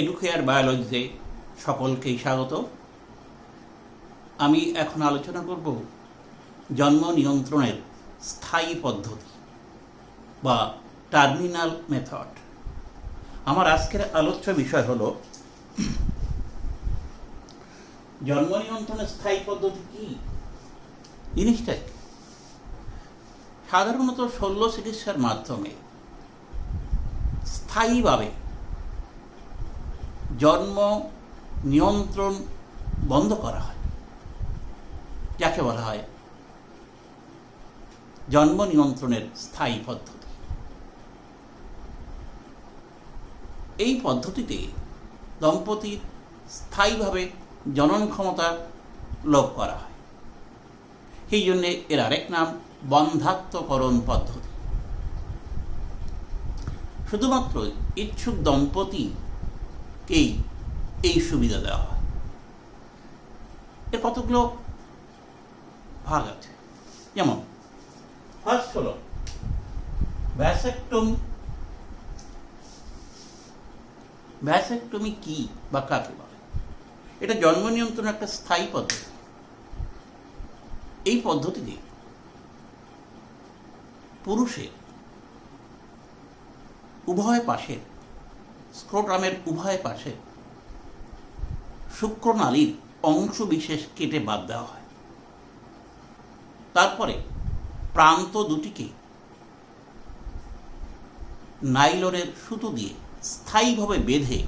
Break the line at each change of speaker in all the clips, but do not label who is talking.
Educare বায়োলজিতে সকলকেই স্বাগত। আমি এখন আলোচনা করব জন্ম নিয়ন্ত্রণের স্থায়ী পদ্ধতি বা টার্মিনাল মেথড আমার আজকের আলোচ্য বিষয় হলো, জন্ম নিয়ন্ত্রণের স্থায়ী পদ্ধতি কি? জিনিসটা? সাধারণত শল্য চিকিৎসার মাধ্যমে স্থায়ীভাবে জন্ম নিয়ন্ত্রণ বন্ধ করা হয়। যাকে বলা হয় জন্ম নিয়ন্ত্রণের স্থায়ী পদ্ধতি। এই পদ্ধতিতে দম্পতির স্থায়ীভাবে জনন ক্ষমতা লোপ করা হয়। সেই জন্যে এর আরেক নাম বন্ধাত্মকরণ পদ্ধতি। শুধুমাত্র ইচ্ছুক দম্পতিকেই এই এই সুবিধা দেওয়া হয়। এর কতগুলো? ভাগ আছে। যেমন ফার্স্ট হলো ভ্যাসেক্টমি ভ্যাসেক্টমি কি বা কাকে বলে? এটা জন্ম নিয়ন্ত্রণ একটা স্থায়ী পদ্ধতি। এই পদ্ধতিতে পুরুষের উভয় পাশে স্ক্রোটামের উভয় পাশে শুক্রনালীর অংশ বিশেষ কেটে বাদ দেওয়া হয়। তারপরে প্রান্ত দুটিকে নাইলনের সুতো দিয়ে স্থায়ীভাবে বেঁধে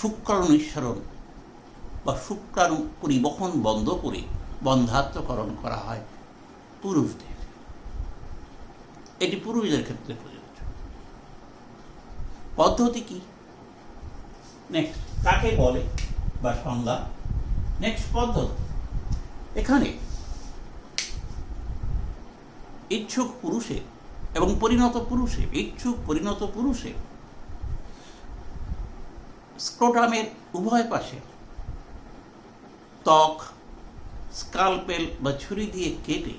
শুক্রাণু নিঃসরণ বা শুক্রাণু পরিবহন বন্ধ করে বন্ধাত্মকরণ করা হয় পুরুষদের। এটি পুরুষদের ক্ষেত্রে পদ্ধতি কি? নেক্সট কাকে বলে বা সংজ্ঞা? নেক্সট পদ্ধতি। এখানে ইচ্ছুক পুরুষে এবং পরিণত পুরুষে, ইচ্ছুক পরিণত পুরুষে স্ক্রোটামের উভয় পাশে ত্বক, স্কালপেল বা ছুরি দিয়ে কেটে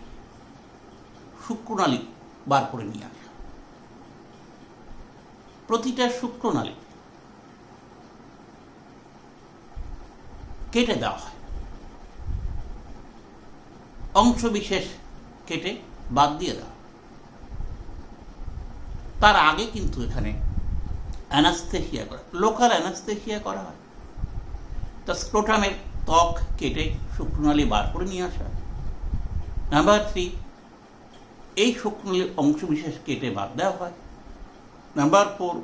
শুক্রনালী বার করে নিয়ে আসা। প্রতিটা শুক্রনালী কেটে দেওয়া হয়। অংশ বিশেষ কেটে বাদ দিয়ে দেওয়া তার আগে কিন্তু এখানে অ্যানাস্থেসিয়া করা, লোকাল অ্যানাস্থেসিয়া করা হয়। তা স্ক্রোটামের ত্বক কেটে শুক্রনালী বার করে নিয়ে আসা হয়। নাম্বার থ্রি এই শুক্রনালীর অংশ বিশেষ কেটে বাদ দেওয়া হয়। নাম্বার ফোর,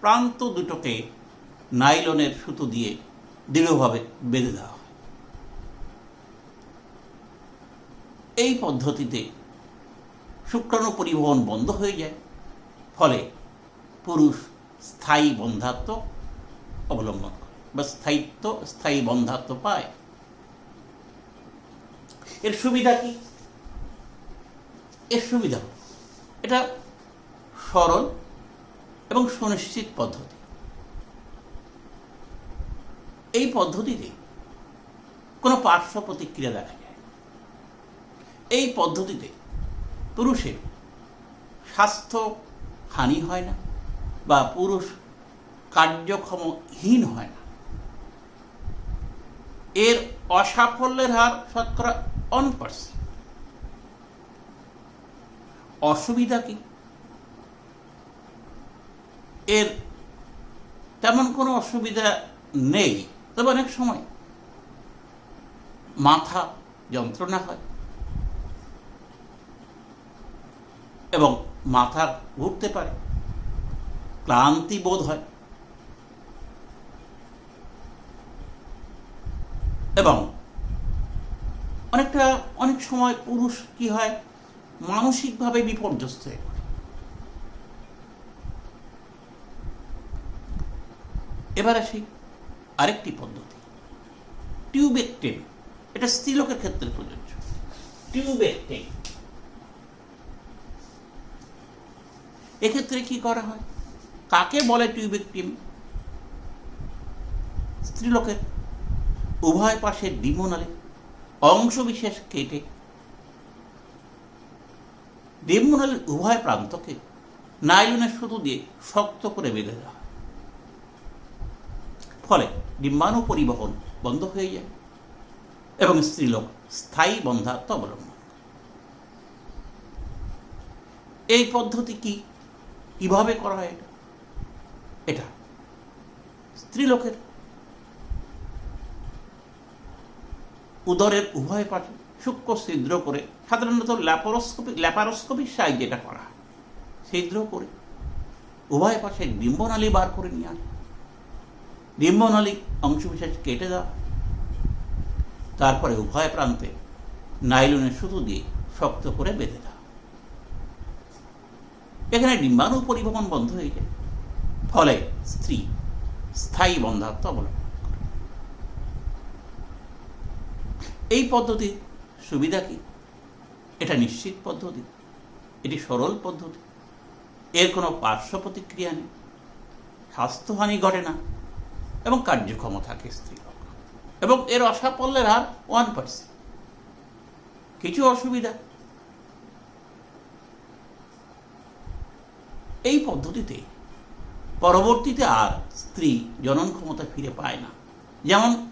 প্রান্ত দুটোকে নাইলনের সুতো দিয়ে দৃঢ়ভাবে বেঁধে দেওয়া হয়। এই পদ্ধতিতে শুক্রাণু পরিবহন বন্ধ হয়ে যায়, ফলে পুরুষ স্থায়ী বন্ধাত্ম অবলম্বন করে বা স্থায়িত্ব, স্থায়ী বন্ধাত্ম পায়। এর সুবিধা কি? এর সুবিধা, এটা সরল এবং সুনিশ্চিত পদ্ধতি। এই পদ্ধতিতে কোনো পার্শ্ব প্রতিক্রিয়া দেখা যায়। এই পদ্ধতিতে পুরুষের স্বাস্থ্য হানি হয় না বা পুরুষ কার্যক্ষমহীন হয় না। এর অসাফল্যের হার শতকরা ওয়ান পার্সেন্ট অসুবিধা কি? এর তেমন কোনো অসুবিধা নেই। তবে অনেক সময় মাথা যন্ত্রণা হয় এবং মাথা ঘুরতে পারে, ক্লান্তি বোধ হয় এবং অনেকটা, অনেক সময় পুরুষ কি হয়, মানসিকভাবে বিপর্যস্ত হয়ে এবার আসি আরেকটি পদ্ধতি। টিউবেকটেম এটা স্ত্রীলোকের ক্ষেত্রে প্রযোজ্য। টিউবেকটেম এক্ষেত্রে কি করা হয়? কাকে বলে টিউবেকটেম স্ত্রীলোকের উভয় পাশে অংশ বিশেষ কেটে ডিমোনালের উভয় প্রান্তকে নাইলনের সুতো দিয়ে শক্ত করে বেঁধে দেওয়া। ফলে ডিম্বাণু পরিবহন বন্ধ হয়ে যায় এবং স্ত্রীলোক স্থায়ী বন্ধাত্ম অবলম্বন এই পদ্ধতি কি? কীভাবে করা হয় এটা? এটা স্ত্রীলোকের উদরের উভয় পাশে সূক্ষ্ম ছিদ্র করে সাধারণত ল্যাপারোস্কোপি, ল্যাপারোস্কোপির সাহায্যে এটা করা হয়। ছিদ্র করে উভয় পাশে ডিম্বনালী বার করে নিয়ে আসে। ডিম্বনালী অংশবিশেষ কেটে দেওয়া তারপরে উভয় প্রান্তে নাইলনের সুতো দিয়ে শক্ত করে বেঁধে দেওয়া এখানে ডিম্বাণু পরিবহন বন্ধ হয়ে যায়। ফলে স্ত্রী স্থায়ী বন্ধাত্ম অবলম্বন করে। এই পদ্ধতির সুবিধা কি? এটা নিশ্চিত পদ্ধতি। এটি সরল পদ্ধতি। এর কোনো পার্শ্ব প্রতিক্রিয়া নেই। স্বাস্থ্যহানি ঘটে না। এবং কার্যক্ষম থাকে স্ত্রীলোক এবং এর অসাফল্যের হার ওয়ান পার্সেন্ট কিছু অসুবিধা? এই পদ্ধতিতে পরবর্তীতে আর স্ত্রী জনন ক্ষমতা ফিরে পায় না। যেমন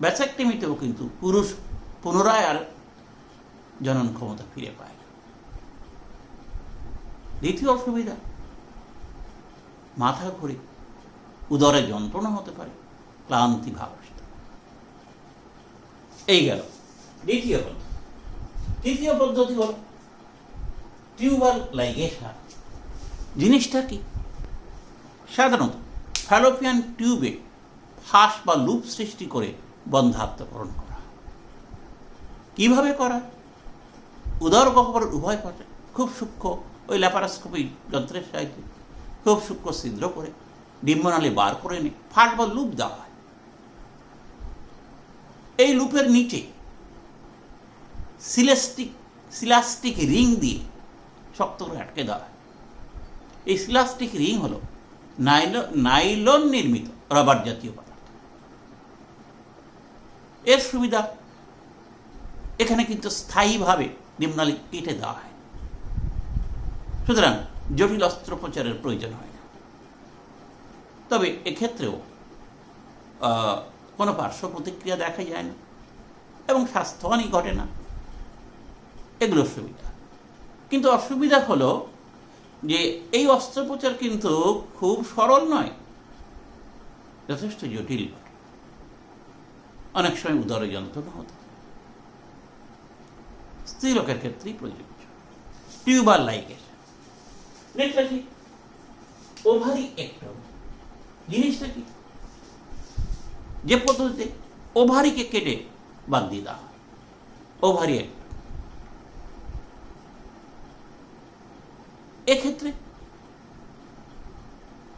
ব্যাসাক্টেমিতেও কিন্তু পুরুষ পুনরায় আর জনন ক্ষমতা ফিরে পায় না। দ্বিতীয় অসুবিধা, মাথা ঘুরে। উদরে যন্ত্রণা হতে পারে, ক্লান্তি ভাব আসতে এই গেল। দ্বিতীয় পদ্ধতি। তৃতীয় পদ্ধতি হল টিউবার লাইগেশন জিনিসটা কি? সাধারণত ফ্যালোপিয়ান টিউবে ফাঁস বা লুপ সৃষ্টি করে বন্ধাত্মকরণ করা। কীভাবে করা? উদর গহ্বর উভয় পাশে খুব সূক্ষ্ম ওই ল্যাপারাস্কোপি যন্ত্রের সাহায্যে খুব সূক্ষ্ম ছিদ্র করে ডিম্বনালী বার করে এনে ফাঁস বা লুপ দেওয়া হয়। এই লুপের নিচে সিলেস্টিক, সিলাস্টিক রিং দিয়ে শক্ত করে আটকে দেওয়া হয়। এই সিলাস্টিক রিং হলো নাইলন নাইলন নির্মিত রবার জাতীয় পদার্থ। এর সুবিধা, এখানে কিন্তু স্থায়ীভাবে নিম্নালী কেটে দেওয়া হয়। সুতরাং জটিল অস্ত্রোপচারের প্রয়োজন হয় না। তবে এক্ষেত্রেও কোনো পার্শ্ব প্রতিক্রিয়া দেখা যায় না এবং স্বাস্থ্যহানি ঘটে না। এগুলোর সুবিধা কিন্তু অসুবিধা হলো যে এই অস্ত্রোপচার কিন্তু খুব সরল নয়, যথেষ্ট জটিল অনেক সময় উদরে যন্ত্রণা হতে। স্ত্রীলোকের ক্ষেত্রেই প্রযোজ্য। টিউবার নেক্সট ওভারি একটম। জিনিসটা কি? যে পদ্ধতিতে ওভারিকে কেটে বাদ দিয়ে দেওয়া ওভারি এক্ষেত্রে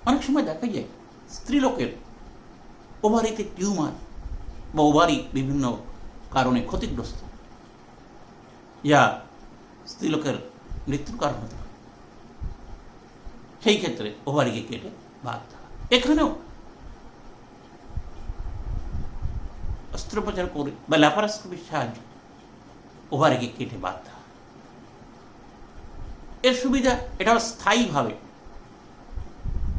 অনেক সময় দেখা যায় স্ত্রীলোকের ওভারিতে টিউমার বা ওভারি বিভিন্ন কারণে ক্ষতিগ্রস্ত। যা স্ত্রীলোকের মৃত্যুর কারণ হতে পারে। সেই ক্ষেত্রে ওভারিকে কেটে বাদ দেওয়া। এখানেও। অস্ত্রোপচার করে বা ল্যাপারাস্কোপির সাহায্যে। ওভারিকে কেটে হয়। এর সুবিধা এটা স্থায়ীভাবে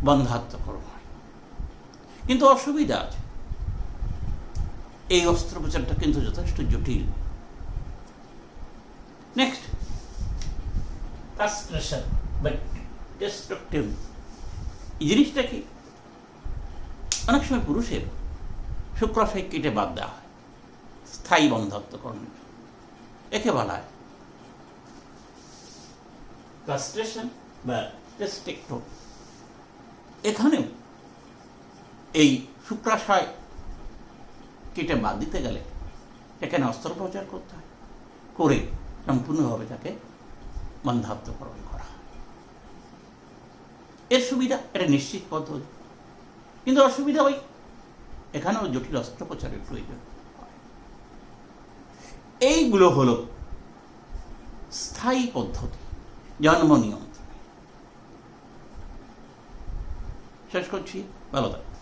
বন্ধাত্মকরণ হয় কিন্তু অসুবিধা আছে। এই অস্ত্রোপচারটা কিন্তু যথেষ্ট জটিল। নেক্সট বা ডিস্ট্রাকটিভ এই জিনিসটা কি? অনেক সময় পুরুষের শুক্রাশয় কেটে বাদ দেওয়া হয়। স্থায়ী বন্ধাত্মকরণের জন্য। একে বলা হয় কাস্ট্রেশন বা এখানেও এই শুক্রাশয় কেটে বাদ দিতে গেলে এখানে অস্ত্রোপচার করতে হয়। করে সম্পূর্ণভাবে তাকে বন্ধাত্মকরণ করা এর সুবিধা, এটা নিশ্চিত পদ্ধতি। কিন্তু অসুবিধা ওই এখানেও জটিল অস্ত্রোপচারের প্রয়োজন। এইগুলো হল স্থায়ী পদ্ধতি, জন্ম নিয়ন্ত্রণ। শেষ করছি, ভালো থাকবে